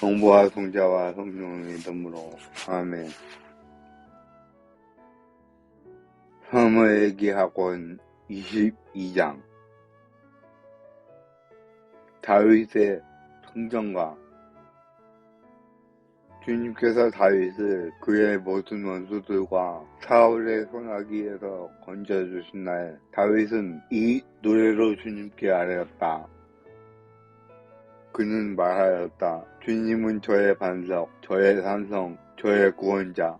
성부와 성자와 성령의 이름으로 아멘. 사무엘기 학원 22장 다윗의 성전과 주님께서 다윗을 그의 모든 원수들과 사울의 손아귀에서 건져주신 날 다윗은 이 노래로 주님께 아뢰었다. 그는 말하였다. 주님은 저의 반석, 저의 산성, 저의 구원자.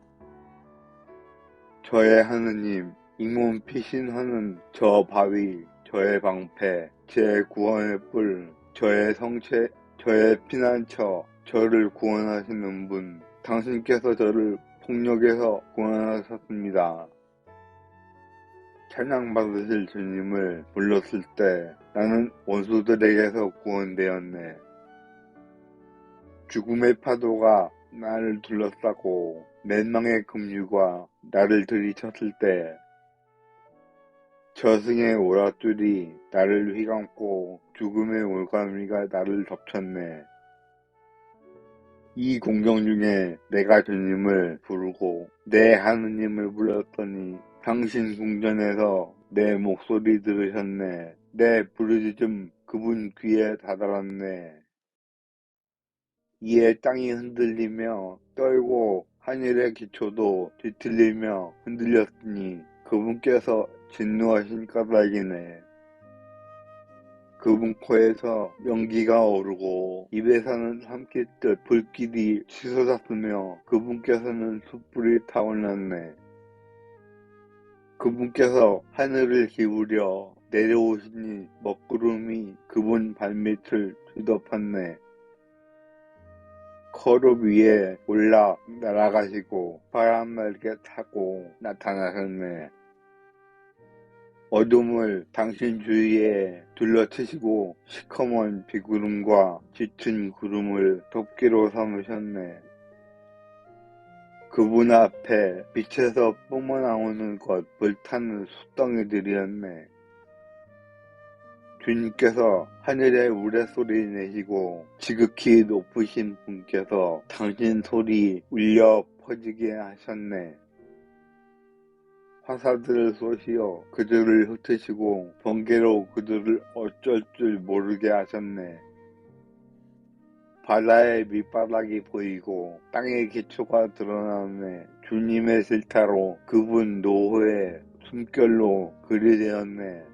저의 하느님, 잉몸 피신하는 저 바위, 저의 방패, 제 구원의 뿔, 저의 성체, 저의 피난처, 저를 구원하시는 분, 당신께서 저를 폭력에서 구원하셨습니다. 찬양받으실 주님을 불렀을 때 나는 원수들에게서 구원되었네. 죽음의 파도가 나를 둘러싸고 멸망의 급류가 나를 들이쳤을 때 저승의 오랏줄이 나를 휘감고 죽음의 올가미가 나를 덮쳤네. 이 공경 중에 내가 주님을 부르고 내 하느님을 불렀더니 당신 궁전에서 내 목소리 들으셨네. 내 부르짖음 그분 귀에 다다랐네. 이에 땅이 흔들리며 떨고 하늘의 기초도 뒤틀리며 흔들렸으니 그분께서 진노하신 까닭이네. 그분 코에서 연기가 오르고 입에서는 삼킬듯 불길이 치솟았으며 그분께서는 숯불이 타올랐네. 그분께서 하늘을 기울여 내려오시니 먹구름이 그분 발밑을 뒤덮었네. 거룩 위에 올라 날아가시고 바람 날개 타고 나타나셨네. 어둠을 당신 주위에 둘러치시고 시커먼 비구름과 짙은 구름을 덮개로 삼으셨네. 그분 앞에 빛에서 뿜어나오는 것 불타는 숫덩이들이었네. 주님께서 하늘에 우레소리 내시고 지극히 높으신 분께서 당신 소리 울려 퍼지게 하셨네. 화사들을 쏘시어 그들을 흩으시고 번개로 그들을 어쩔 줄 모르게 하셨네. 바다의 밑바닥이 보이고 땅의 기초가 드러나네. 주님의 실타로 그분 노후의 숨결로 그리 되었네.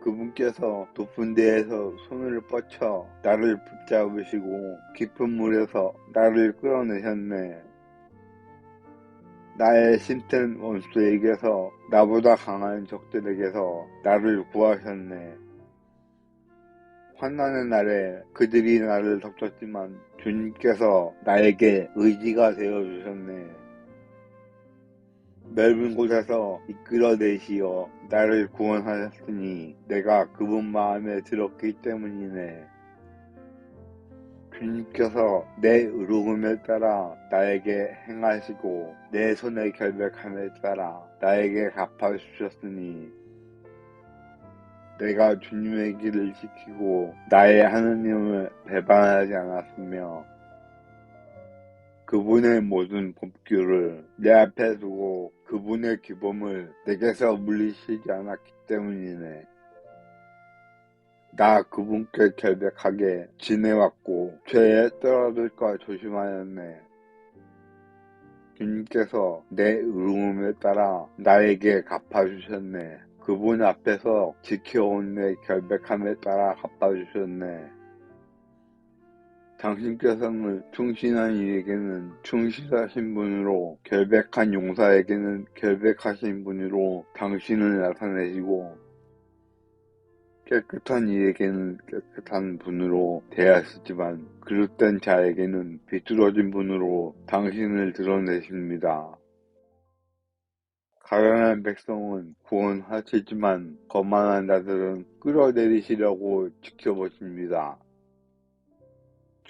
그분께서 높은 데에서 손을 뻗쳐 나를 붙잡으시고 깊은 물에서 나를 끌어내셨네. 나의 심튼 원수에게서 나보다 강한 적들에게서 나를 구하셨네. 환난의 날에 그들이 나를 덮쳤지만 주님께서 나에게 의지가 되어 주셨네. 넓은 곳에서 이끌어내시어 나를 구원하셨으니 내가 그분 마음에 들었기 때문이네. 주님께서 내 의로움에 따라 나에게 행하시고 내 손의 결백함에 따라 나에게 갚아주셨으니 내가 주님의 길을 지키고 나의 하느님을 배반하지 않았으며 그분의 모든 법규를 내 앞에 두고 그분의 기범을 내게서 물리치지 않았기 때문이네. 나 그분께 결백하게 지내왔고 죄에 떨어질까 조심하였네. 주님께서 내 의로움에 따라 나에게 갚아주셨네. 그분 앞에서 지켜온 내 결백함에 따라 갚아주셨네. 당신께서는 충신한 이에게는 충실하신 분으로 결백한 용사에게는 결백하신 분으로 당신을 나타내시고 깨끗한 이에게는 깨끗한 분으로 대하시지만 그릇된 자에게는 비뚤어진 분으로 당신을 드러내십니다. 가련한 백성은 구원하시지만 거만한 자들은 끌어내리시려고 지켜보십니다.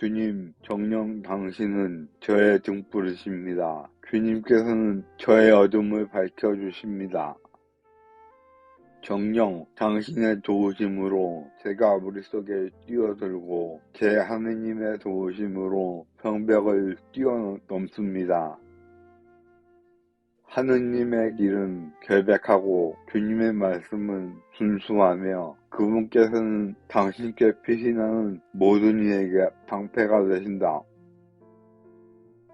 주님, 정령 당신은 저의 등불이십니다. 주님께서는 저의 어둠을 밝혀주십니다. 정령 당신의 도우심으로 제가 머릿속에 뛰어들고 제 하느님의 도우심으로 성벽을 뛰어넘습니다. 하느님의 길은 결백하고 주님의 말씀은 순수하며 그분께서는 당신께 나는 모든 이에게 방패가 되신다.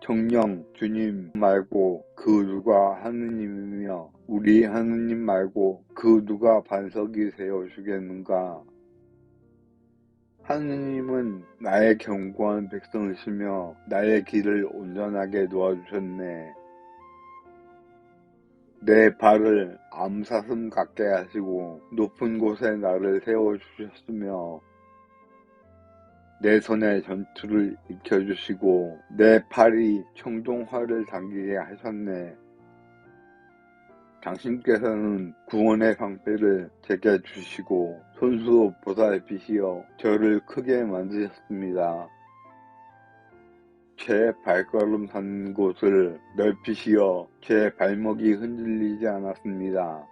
정령 주님 말고 그 누가 하느님이며 우리 하느님 말고 그 누가 반석이 되어 주겠는가? 하느님은 나의 견고한 백성이시며 나의 길을 온전하게 놓아주셨네. 내 발을 암사슴 같게 하시고 높은 곳에 나를 세워주셨으며 내 손에 전투를 익혀주시고 내 팔이 청동화를 당기게 하셨네. 당신께서는 구원의 방패를 제게 주시고 손수 보살피시어 저를 크게 만드셨습니다. 제 발걸음 산 곳을 넓히시어 제 발목이 흔들리지 않았습니다.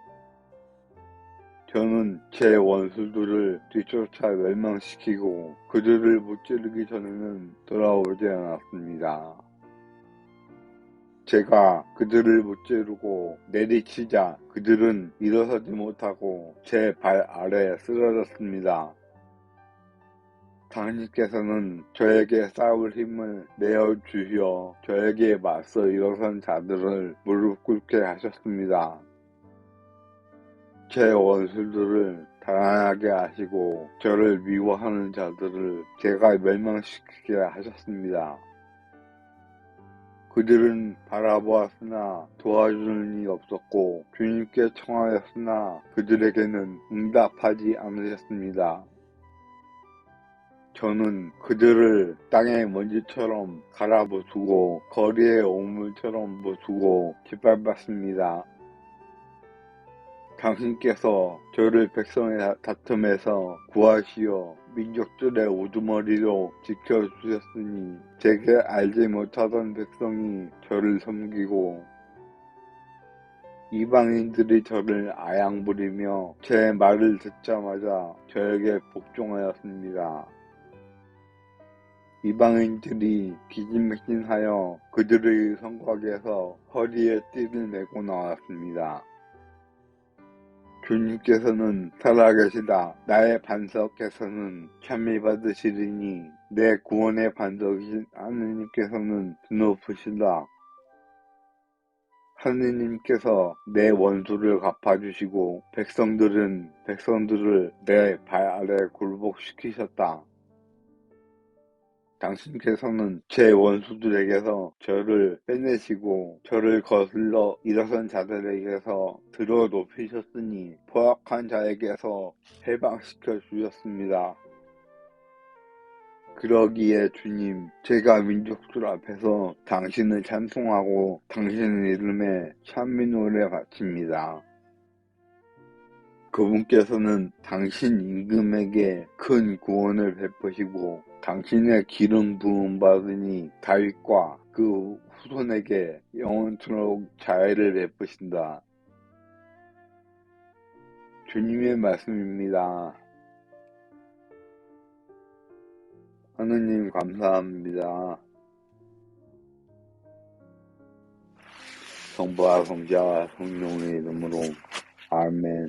저는 제 원수들을 뒤쫓아 멸망시키고 그들을 무찌르기 전에는 돌아오지 않았습니다. 제가 그들을 무찌르고 내리치자 그들은 일어서지 못하고 제 발 아래 쓰러졌습니다. 당신께서는 저에게 싸울 힘을 내어 주시어 저에게 맞서 일어선 자들을 무릎 꿇게 하셨습니다. 제 원수들을 달아나게 하시고 저를 미워하는 자들을 제가 멸망시키게 하셨습니다. 그들은 바라보았으나 도와주는 이 없었고 주님께 청하였으나 그들에게는 응답하지 않으셨습니다. 저는 그들을 땅의 먼지처럼 갈아부수고 거리의 오물처럼 부수고 짓밟았습니다. 당신께서 저를 백성의 다툼에서 구하시어 민족들의 우두머리로 지켜주셨으니 제게 알지 못하던 백성이 저를 섬기고 이방인들이 저를 아양부리며 제 말을 듣자마자 저에게 복종하였습니다. 이방인들이 기진맥진하여 그들의 성곽에서 허리에 띠를 메고 나왔습니다. 주님께서는 살아계시다. 나의 반석께서는 참미 받으시리니 내 구원의 반석이신 하느님께서는 드높으시다. 하느님께서 내 원수를 갚아주시고 백성들은 백성들을 내 발 아래 굴복시키셨다. 당신께서는 제 원수들에게서 저를 빼내시고 저를 거슬러 일어선 자들에게서 들어 높이셨으니 포악한 자에게서 해방시켜 주셨습니다. 그러기에 주님, 제가 민족들 앞에서 당신을 찬송하고 당신의 이름에 찬미 노래 바칩니다. 그분께서는 당신 임금에게 큰 구원을 베푸시고 당신의 기름 부음 받으니 다윗과 그 후손에게 영원토록 자애를 베푸신다. 주님의 말씀입니다. 하느님 감사합니다. 성부와 성자와 성령의 이름으로 아멘.